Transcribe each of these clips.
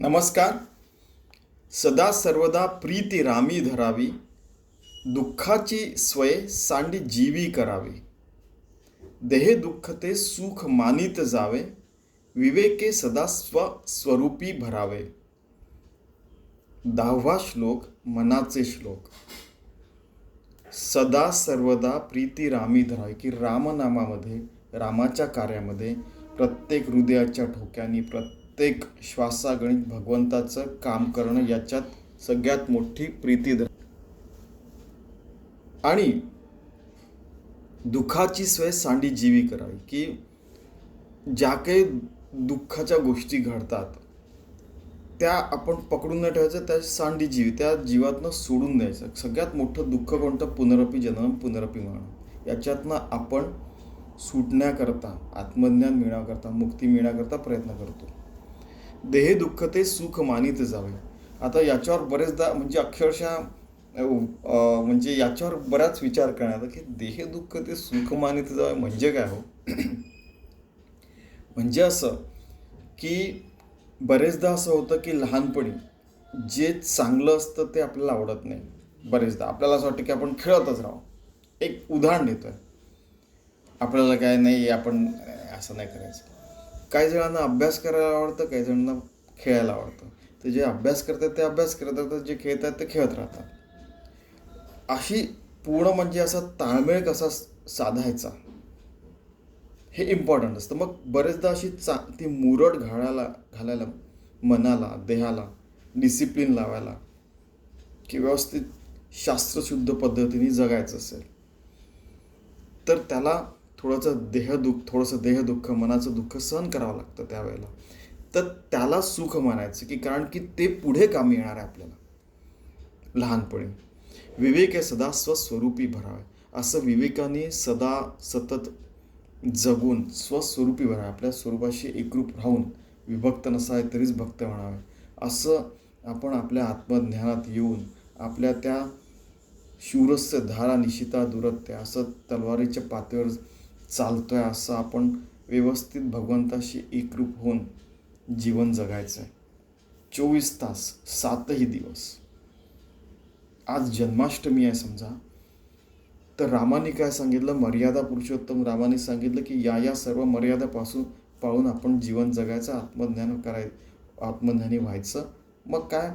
नमस्कार. सदा सर्वदा प्रीती रामी धरावी दुःखाची स्वय सांडी जीवी करावी. देहे दुःख ते सुख मानित जावे विवेके सदा स्व स्वरूपी भरावे. दहावा श्लोक मनाचे श्लोक. सदा सर्वदा प्रीती रामी धरावी की रामनामामध्ये रामाच्या कार्यामध्ये प्रत्येक हृदयाच्या ठोक्यानी प्रत्येक प्रत्येक श्वासागणित भगवंताचं काम करणं याच्यात सगळ्यात मोठी प्रीती धर आणि दुःखाची सोय सांडी जीवी करावी की ज्या काही दुःखाच्या गोष्टी घडतात त्या आपण पकडून न ठेवायचं त्या सांडी जीव त्या जीवातनं सोडून द्यायचं. सगळ्यात मोठं दुःख कोणतं? पुनरपी जन्म पुनरपी मरण. याच्यातनं आपण सुटण्याकरता आत्मज्ञान मिळण्याकरता मुक्ती मिळण्याकरता प्रयत्न करतो. देहे दुःख ते सुख मानित जावे. आता याच्यावर बरेचदा म्हणजे अक्षरशः म्हणजे याच्यावर बराच विचार करण्यात आला की देह दुःख ते सुख मानित जावे म्हणजे काय हो? म्हणजे असं की बरेचदा असं होतं की लहानपणी जे चांगलं असतं ते आपल्याला आवडत नाही. बरेचदा आपल्याला असं वाटतं की आपण खेळतच राहू एक उदाहरण देतोय. आपल्याला काय नाही आपण असं नाही करायचं. काही जणांना अभ्यास करायला आवडतं काही जणांना खेळायला आवडतं. तर जे अभ्यास करतात ते अभ्यास करत राहतात जे खेळतात ते खेळत राहतात. अशी पूर्ण म्हणजे असा ताळमेळ कसा साधायचा हे इम्पॉर्टंट असतं. मग बरेचदा अशी चा ती मुरड घालायला घालायला मनाला देहाला डिसिप्लिन लावायला की व्यवस्थित शास्त्रशुद्ध पद्धतीने जगायचं असेल तर त्याला थोडंसं देहदुःख थोडंसं देहदुःख मनाचं दुःख सहन करावं लागतं त्यावेळेला. तर त्याला सुख म्हणायचं की कारण की ते पुढे कामी येणार आहे आपल्याला. लहानपणी. विवेक आहे सदा स्वस्वरूपी भरावे. असं विवेकाने सदा सतत जगून स्वस्वरूपी भरावे. आपल्या स्वरूपाशी एकरूप राहून विभक्त नसावे तरीच भक्त म्हणावे. असं आपण आपल्या आत्मज्ञानात येऊन आपल्या त्या शूरस्य धारा निशिता दुरत्य असं तलवारीच्या पातळीवर चालतो आहे असं आपण व्यवस्थित भगवंताशी एकरूप होऊन जीवन जगायचं आहे चोवीस तास सातही दिवस. आज जन्माष्टमी आहे समजा. तर रामाने काय सांगितलं? मर्यादा पुरुषोत्तम रामाने सांगितलं की या या सर्व मर्यादापासून पाळून आपण जीवन जगायचं आत्मज्ञान कराय आत्मज्ञानी व्हायचं. मग काय?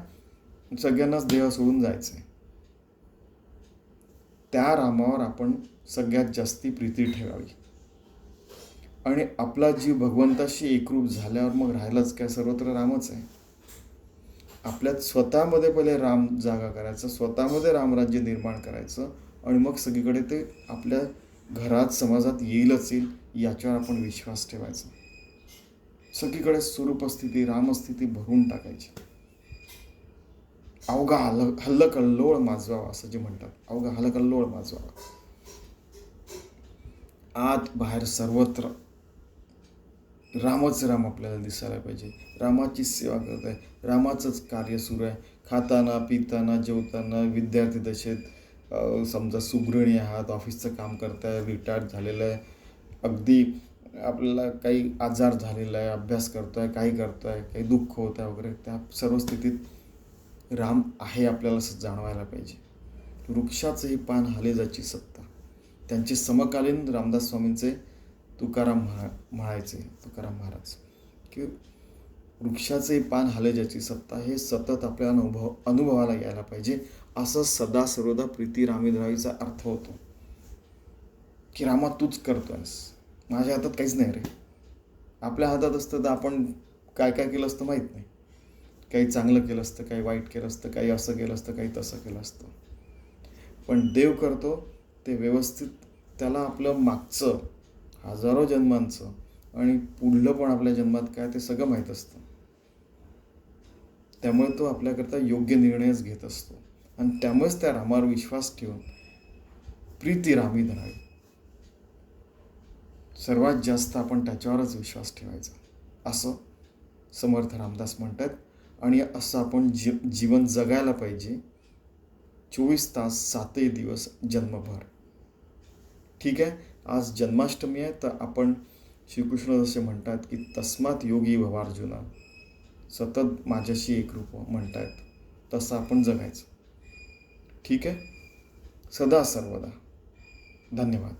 सगळ्यांनाच देह सोडून जायचं आहे त्या रामावर आपण सगळ्यात जास्ती प्रीती ठेवावी. आणि आपला जीव भगवंताशी एकरूप झाल्यावर मग राहिलाच काय? सर्वत्र रामच आहे. आपल्यात स्वतःमध्ये पहिले राम जागा करायचं स्वतःमध्ये रामराज्य निर्माण करायचं आणि मग सगळीकडे ते आपल्या घरात समाजात येईलच येईल याच्यावर आपण विश्वास ठेवायचा. सगळीकडे स्वरूपस्थिती रामस्थिती भरून टाकायची. अवघा हल हल्लकल्लोळ माजवावा असं जे म्हणतात. अवघा हलकल्लोळ माजवावा. आत बाहेर सर्वत्र रामच राम आपल्याला दिसायला पाहिजे. रामाची सेवा करत आहे. रामाचंच कार्य सुरू आहे. खाताना पिताना जेवताना विद्यार्थी दशेत समजा सुगृणी आहात ऑफिसचं काम करताय रिटायर्ड झालेलं आहे. अगदी आपल्याला काही आजार झालेला आहे अभ्यास करतोय काही करतोय काही दुःख होत आहे वगैरे. त्या सर्व स्थितीत राम आहे आपल्याला असं जाणवायला पाहिजे. वृक्षाचंही पान हालेजाची सत्ता. त्यांचे समकालीन रामदास स्वामींचे तुकाराम म्हणा म्हणायचे तुकाराम महाराज. की वृक्षाचे पान हाले सत्ता हे सतत आपल्या अनुभव अनुभवाला यायला पाहिजे. असं सदा सर्वदा प्रीती रामीधरावीचा अर्थ होतो. की रामा तूच करतोयस. माझ्या हातात काहीच नाही रे. आपल्या हातात असतं तर आपण काय काय केलं असतं माहीत नाही. काही चांगलं केलं असतं काही वाईट केलं असतं काही असं केलं असतं काही तसं केलं असतं. पण देव करतो ते व्यवस्थित त्याला आपलं मागचं हजारो जन्मांचं आणि पुढलं पण आपल्या जन्मात काय ते सगळं माहीत असतं. त्यामुळे तो आपल्याकरता योग्य निर्णयच घेत असतो. आणि त्यामुळेच त्या रामावर विश्वास ठेवून प्रीती रामी धरावी. सर्वात जास्त आपण त्याच्यावरच विश्वास ठेवायचा. असं समर्थ रामदास म्हणतात. आणि असं आपण जी जीवन जगायला पाहिजे. चोवीस तास सातही दिवस जन्मभर. ठीक आहे? आज जन्माष्टमी आहे तर आपण श्रीकृष्ण जसे म्हणतात की तस्मात योगी भवार्जुना. सतत माझ्याशी एकरूप व्हा म्हणतायत. तसं आपण जगायचं. ठीक आहे? सदा सर्वदा. धन्यवाद.